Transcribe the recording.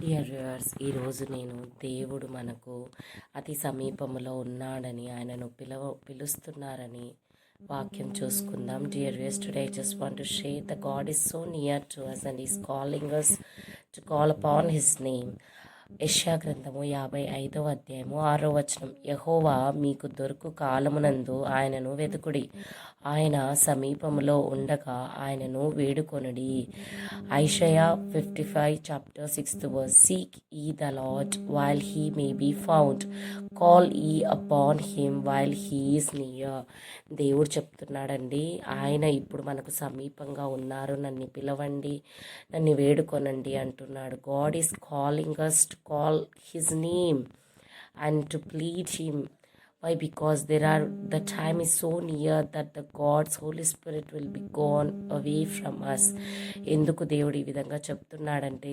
Dear viewers ఈరోజు నేను దేవుడు మనకు అతి సమీపంలో ఉన్నాడని ఆయనను పిలవ పిలుస్తున్నారని వాక్యం చూసుకుందాం. Dear views today just want to share the God is so near to us and is calling us to call upon his name యష్యా గ్రంథము యాభై ఐదవ అధ్యాయము ఆరో వచనం. యహోవా మీకు దొరుకు కాలమునందు ఆయనను వెతుకుడి ఆయన సమీపంలో ఉండగా ఆయనను వేడుకొనుడి. Isaiah fifty five chapter sixth verse. Seek ye the Lord while he may be found call ye upon him while he is near దేవుడు చెప్తున్నాడండి ఆయన ఇప్పుడు మనకు సమీపంగా ఉన్నారు. నన్ను పిలవండి నన్ను వేడుకొనండి అంటున్నాడు. God is calling us to call his name and to plead him why because there are the time is so near that the god's holy spirit will be gone away from us ఎందుకు దేవుడు ఈ విధంగా చెప్తున్నాడంటే